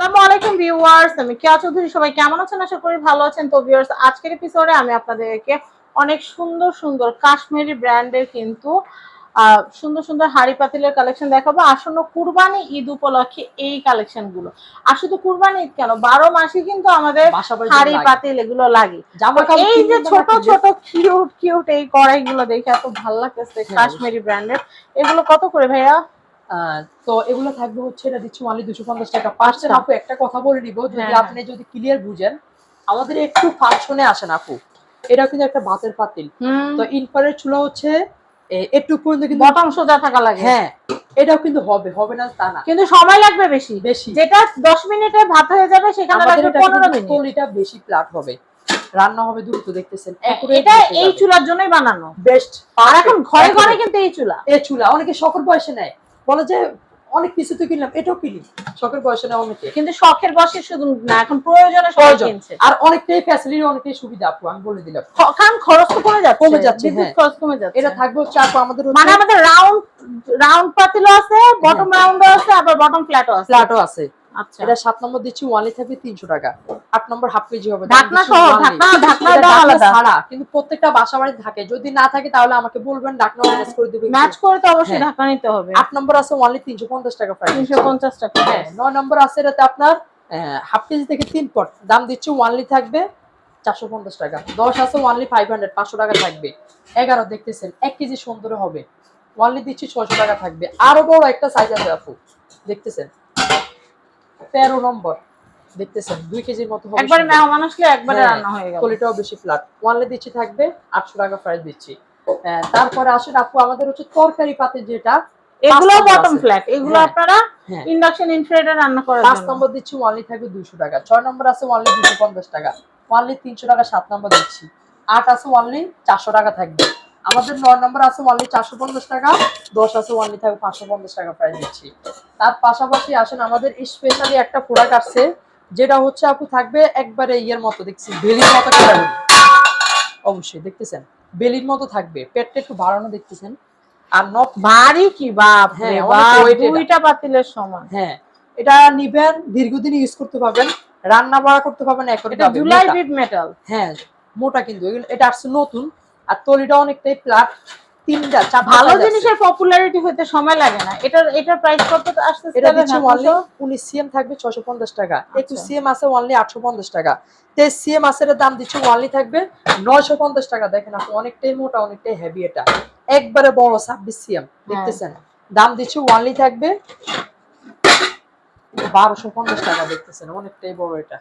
আসসালামু আলাইকুম ভিউয়ার্স আমি কেয়া চৌধুরী সবাই কেমন আছেন? আশা করি ভালো আছেন। তো ভিউয়ার্স আজকের এপিসোডে আমি আপনাদেরকে অনেক সুন্দর সুন্দর কাশ্মীরি ব্র্যান্ডের কিন্তু সুন্দর সুন্দর হাড়ি পাতিলের কালেকশন দেখাবো। আসন্ন কুরবানি ঈদ উপলক্ষে এই কালেকশনগুলো। আর শুধু কুরবানি ঈদ কেন? বারো মাসে কিন্তু আমাদের হাড়ি পাতিল এগুলো লাগে। এই যে ছোট ছোট কিউট কিউট এই কড়াইগুলো দেখে এত ভালো লাগতেছে হ্যাঁ, কাশ্মীরি ব্র্যান্ডের এগুলো কত করে ভাইয়া? তো এগুলো থাকবে হচ্ছে এটা দিচ্ছি মালি দুশো পঞ্চাশ টাকা। পার্সেন্ট আচ্ছা। আপু একটা কথা বলে নিব যদি হ্যাঁ, আপনি যদি ক্লিয়ার বুঝেন আমাদের একটু ফাংশনে আসেন আপু। এটা কিন্তু একটা ভাতের পাতিল তো ইনফারের চুলা হচ্ছে একটু পর্যন্ত কিন্তু বটম সোজা থাকা লাগে। হ্যাঁ এটাও কিন্তু হবে হবে না তা না। কিন্তু সময় লাগবে বেশি। বেশি। যেটা দশ মিনিটে ভাত হয়ে যাবে সেখানে লাগবে এটা পনেরো কিন্তু মিনিট। কলিটা বেশি প্লাট হবে। রান্না হবে দ্রুত দেখতেছেন। এটা এই চুলার জন্যই বানানো। বেস্ট আর এখন ঘরে ঘরে কিন্তু এই চুলা। এ চুলা অনেকে সকল বয়সে নেয়। বলে যে অনেক কিছু তো কিনলাম এটাও কিনি। শখের বয়সে না অনেকে। কিন্তু শখের বয়সে শুধু না এখন প্রয়োজনে প্রয়োজন। আর অনেকটাই ফ্যাসিলিটি অনেকটাই সুবিধা আপু আমি বলে দিলাম। কারণ খরচ তো কমে যাচ্ছে। কমে যাচ্ছে, বিদ্যুৎ হ্যাঁ। খরচ কমে যাচ্ছে। এটা থাকবে হচ্ছে আপু আমাদের মানে আমাদের রাউন্ড রাউন্ড পাতিলও আছে বটম রাউন্ডও আছে আবার বটম ফ্ল্যাটও আছে। ফ্ল্যাটও আছে। এটা সাত নম্বর দিচ্ছি ওয়ানলি থাকবে তিনশো টাকা। আট নম্বর হাফ কেজি হবে ছাড়া কিন্তু প্রত্যেকটা বাসা বাড়িতে থাকে। যদি না থাকে তাহলে আমাকে বলবেন ম্যানেজ করে দিবে ম্যাচ করে তো অবশ্যই হ্যাঁ। ঢাকা নিতে হবে। আট নম্বর আছে ওয়ানলি তিনশো পঞ্চাশ টাকা প্রাইস তিনশো পঞ্চাশ টাকা হ্যাঁ নয় নম্বর আছে এটাতে আপনার হাফ কেজি থেকে তিন পট। দাম দিচ্ছি ওয়ানলি থাকবে চারশো পঞ্চাশ টাকা। দশ আছে ওয়ানলি ফাইভ হান্ড্রেড পাঁচশো টাকা থাকবে। এগারো দেখতেছেন এক কেজি সুন্দর হবে। ওয়ানলি দিচ্ছি ছয়শো টাকা থাকবে। আরও বড় একটা সাইজ আছে আপু দেখতেছেন? তেরো নম্বর। দেখতেছেন দুই কেজির মতো হবে একবারে সুন্দর। মেহমান আসলে একবারে হ্যাঁ, রান্না হয়ে গেল। কোয়ালিটিও বেশি ফ্ল্যাট ওয়ানলি দিচ্ছি থাকবে আটশো টাকা প্রাইস দিচ্ছি। হ্যাঁ, তারপরে আসেন আপু আমাদের হচ্ছে তরকারি পাতে যেটা এগুলো বটম ফ্ল্যাট এগুলো হ্যাঁ। আপনারা। ইন্ডাকশন ইনফ্রারেডে রান্না করার পাঁচ নম্বর দিচ্ছি ওয়ানলি থাকবে দুশো টাকা। ছয় নম্বর আছে ওয়ানলি দুশো পঞ্চাশ টাকা। ওয়ানলি তিনশো টাকা সাত নম্বর দিচ্ছি। আট আছে ওয়ানলি চারশো টাকা থাকবে। আমাদের নয় নম্বর আছে ওয়ানলি চারশো পঞ্চাশ টাকা দশ আছে ওয়ানলি থাকবে পাঁচশো পঞ্চাশ টাকা প্রাইস দিচ্ছি। তার পাশাপাশি আসেন আমাদের স্পেশালি একটা প্রোডাক্ট আসছে যেটা হচ্ছে আপু থাকবে একবারে ইয়ের মতো দেখছি বেলির মতো ক্যাটাগরি অবশ্যই দেখতেছেন? বেলির মতো থাকবে পেটটা একটু বাড়ানো দেখতেছেন। আর নব ভারী কি বাপ হ্যাঁ। দুইটা পাতিলের সমান। হ্যাঁ এটা নিবেন দীর্ঘদিন ইউজ করতে পারবেন রান্না বাড়া করতে পারবেন একরে এটা জুলাই মেটাল হ্যাঁ মোটা কিন্তু এটা আসছে নতুন আর তলিটা অনেকটাই প্লাট তিনটা চারটা ভালো জিনিসের পপুলারিটি হতে সময় লাগে না। এটার এটার প্রাইস কত আসতেছে এটা দিচ্ছে অনলি সহ? উনিশ সিএম থাকবে ছশো পঞ্চাশ টাকা। একটু আচ্ছা। সিএম আছে অনলি আটশো পঞ্চাশ টাকা। তেইশ সিএম আছে এটার দাম দিচ্ছে অনলি থাকবে নয়শো পঞ্চাশ টাকা। দেখেন আপনি অনেকটাই মোটা অনেকটাই হেভি এটা। একবারে বড় ছাব্বিশ সিএম হ্যাঁ। দেখতেছেন? দাম দিচ্ছে ওয়ানলি থাকবে বারোশো পঞ্চাশ টাকা দেখতেছেন? অনেকটাই বড় এটা।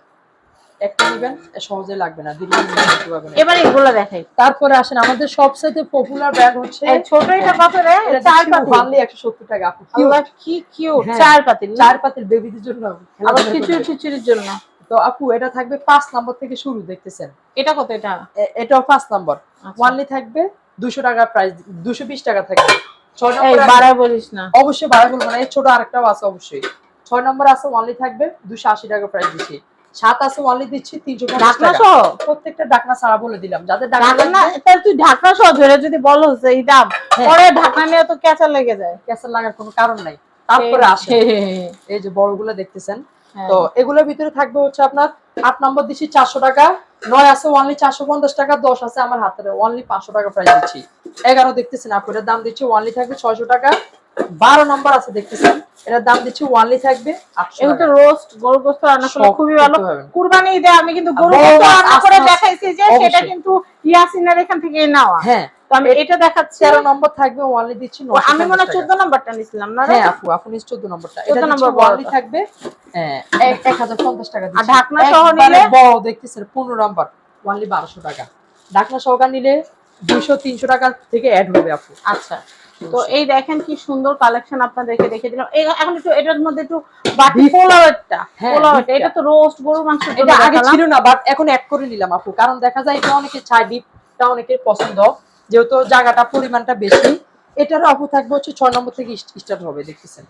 একটা নিবেন সহজে লাগবে না এবার এগুলো দেখাই। তারপরে আসেন আমাদের সবচেয়ে পপুলার হচ্ছে এই ছোট এটা কত রে চার চার পাতি একশো সত্তর টাকা আপু কি কিউট হ্যাঁ। চার পাতিল চার বেবিদের জন্য আবার খিচুড়ি খিচুড়ির জন্য। তো আপু এটা থাকবে পাঁচ নম্বর থেকে শুরু দেখতেছেন। এটা কত এটা? এটাও পাঁচ নম্বর আচ্ছা। ওয়ানলি থাকবে দুশো টাকা প্রাইস দুশো বিশ টাকা থাকবে। ছয় নম্বর বলিস না। অবশ্যই বাড়া বলব না এই ছোট আরেকটাও আছে অবশ্যই। ছয় নম্বর আছে ওয়ানলি থাকবে দুশো আশি টাকা প্রাইস দিচ্ছি। সাত আছে দিচ্ছি তিনশো পঞ্চাশ ঢাকনা সহ? প্রত্যেকটা ছাড়া বলে দিলাম। যাদের ঢাকনা তাহলে তুই ঢাকনা সহ ধরে যদি বলো যে এই দাম হ্যাঁ। পরে ঢাকনা নিয়ে তো ক্যাচা লেগে যায়। ক্যাসেল লাগার কোনো কারণ নাই। তারপরে আসে হ্যাঁ। এই যে বড়গুলো দেখতেছেন তো এগুলোর ভিতরে থাকবে হচ্ছে আপনার আট নম্বর দিচ্ছি চারশো টাকা নয় আছে ওনলি চারশো পঞ্চাশ টাকা দশ আছে আমার হাতে অনলি পাঁচশো টাকা প্রাইস দিচ্ছি। এগারো দেখতেছেন আপু এটার দাম দিচ্ছি ওনলি থাকবে ছয়শো টাকা। বারো নম্বর আছে দেখতেছেন? এটার দাম দিচ্ছি ওনলি থাকবে এগুলো রোস্ট গরু গোস্ত রান্না করলে খুবই ভালো। কুরবানি ঈদে আমি কিন্তু গরু গোস্ত রান্না করে দেখাইছি যে সেটা কিন্তু ইয়াসিনের এখান থেকে নেওয়া। হ্যাঁ। তো আমি এটা দেখাচ্ছি। তেরো নম্বর থাকবে ওনলি দিচ্ছি আমি মনে হয় চোদ্দ নম্বরটা নিছিলাম না হ্যাঁ আপু চোদ্দ নম্বরটা। 14 এটা নম্বর বড়টা। থাকবে হ্যাঁ, এক- এক হাজার পঞ্চাশ টাকা আর। ঢাকনা সহ নিলে? বড় দেখতেছেন পনেরো নম্বর ওনলি বারোশো টাকা। ঢাকনা সহকার নিলে দুইশো তিনশো টাকা থেকে অ্যাড হবে আপু। আচ্ছা। তো এই দেখেন কি সুন্দর কালেকশন আপনাদেরকে দেখে দিলাম। এখন একটু এটার মধ্যে একটু বাটি Beef টা। পোলাওয়েরটা হ্যাঁ, পোলাওয়েরটা এটা তো রোস্ট গরু মাংস এটা আগে ছিল না বাট এখন অ্যাড করে নিলাম আপু। কারণ দেখা যায় এটা অনেকে চায় ডিপটা অনেকের পছন্দ। যেহেতু জায়গাটা পরিমাণটা বেশি। এটারও আপু থাকবে হচ্ছে ছয় নম্বর থেকে স্টার্ট হবে দেখতেছেন।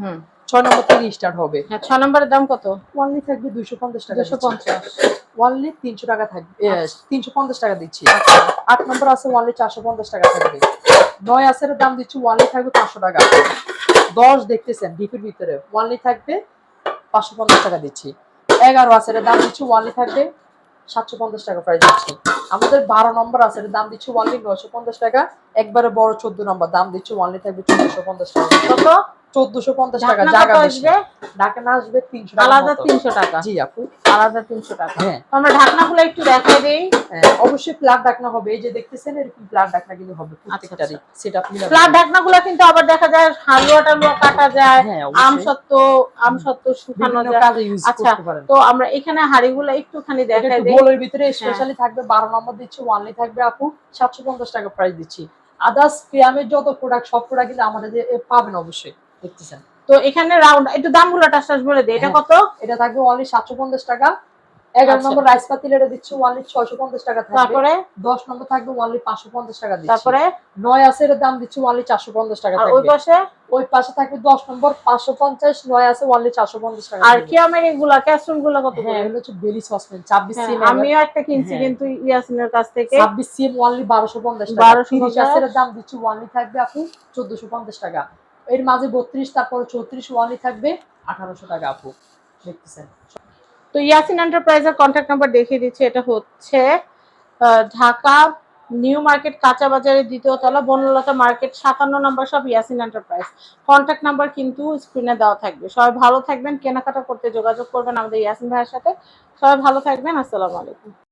হুম। ছয় নম্বর থেকে স্টার্ট হবে। হ্যাঁ ছ নম্বরের দাম কত? ওয়ানলি থাকবে দুইশো পঞ্চাশ টাকা দুশো পঞ্চাশ। ওয়ানলি তিনশো টাকা থাকবে। তিনশো পঞ্চাশ টাকা দিচ্ছি। আট নম্বর আছে ওয়ানলি চারশো পঞ্চাশ টাকা থাকবে। নয় আসারের দাম দিচ্ছি ওয়ানলি থাকবে পাঁচশো টাকা। দশ দেখতেছেন ডিপের ভিতরে। ওয়ানলি থাকবে পাঁচশো পঞ্চাশ টাকা দিচ্ছি। এগারো আছে এটার দাম দিচ্ছি ওয়ানলি থাকবে সাতশো পঞ্চাশ টাকা প্রাইস দিচ্ছি। আমাদের বারো নম্বর আছে দাম দিচ্ছি ওয়ানলি নয়শো পঞ্চাশ টাকা। একবারে বড় চোদ্দ নম্বর দাম দিচ্ছি ওয়ানলি থাকবে চোদ্দশো পঞ্চাশ টাকা। কত? চোদ্দশো পঞ্চাশ টাকা ঢাকনা জায়গা আসবে টাকা আলাদা মতো। তিনশো টাকা। জি আপু। আলাদা তিনশো টাকা। হ্যাঁ। আমরা ঢাকনাগুলো একটু দেখাই দিই। হ্যাঁ, অবশ্যই হবে। এই যে দেখতেছেন এরকম কিন্তু হবে প্রত্যেকটারই। সেটা আপনি ফ্ল্যাট ঢাকনাগুলো কিন্তু আবার দেখা যায় হালুয়া টালুয়া কাটা যায় হ্যাঁ আম সত্ত্ব আম শুকানো যায়। কাজে ইউজ আচ্ছা, করতে পারেন। তো আমরা এখানে হাড়িগুলো একটুখানি দেখাই গোলের ভিতরে স্পেশালি থাকবে বারো নম্বর দিচ্ছি ওয়ানলি থাকবে আপু। সাতশো পঞ্চাশ টাকা প্রাইস দিচ্ছি। আদার্স ক্রিয়ামের যত প্রোডাক্ট সব প্রোডাক্ট কিন্তু আমাদের যে- পাবেন অবশ্যই। তো এখানে রাউন্ড একটু দামগুলো টাস বলে দিই। এটা হ্যাঁ। কত? এটা থাকবে ওয়ানলি সাতশো পঞ্চাশ টাকা। এগারো আচ্ছা। নম্বর রাইস পাতিল এটা দিচ্ছি ওয়ানলি ছয়শো পঞ্চাশ টাকা থাকবে। তারপরে? দশ নম্বর থাকবে ওয়ানলি পাঁচশো পঞ্চাশ টাকা দিচ্ছি। তারপরে? নয় আছে এটার দাম দিচ্ছি ওয়ানলি চারশো পঞ্চাশ টাকা ওই পাশে? ওই পাশে থাকবে দশ নম্বর পাঁচশো পঞ্চাশ নয় আছে ওয়ানলি চারশো পঞ্চাশ টাকা আর থাকবে। কিয়ামের এগুলা ক্যাস্ট্রোলগুলো কত হ্যাঁ এগুলো হচ্ছে বেলি সসপেন ছাব্বিশ সিএম আমিও একটা কিনছি হ্যাঁ। কিন্তু ইয়াসিনের কাছ থেকে। ছাব্বিশ সিএম ওয়ানলি বারোশো পঞ্চাশ টাকা। 1250 তিরিশ আছে দাম দিচ্ছি ওয়ানলি থাকবে আপু চোদ্দশো পঞ্চাশ টাকা। এর মাঝে বত্রিশ, তারপরে চৌত্রিশ ওয়ানলি থাকবে। আঠারোশো টাকা আপু, দেখতেছেন। তো ইয়াসিন এন্টারপ্রাইজের কন্ট্যাক্ট নাম্বার দেখিয়ে দিচ্ছি, এটা হচ্ছে ঢাকা নিউ মার্কেট কাঁচা বাজারের দ্বিতীয় তলা, বনলতা মার্কেট, সাতান্ন নম্বর সব ইয়াসিন এন্টারপ্রাইজ। কন্ট্যাক্ট নাম্বার কিন্তু স্ক্রিনে দেওয়া থাকবে। সবাই ভালো থাকবেন, কেনাকাটা করতে যোগাযোগ করবেন আমাদের ইয়াসিন ভাইয়ের সাথে। সবাই ভালো থাকবেন, আসসালামু আলাইকুম।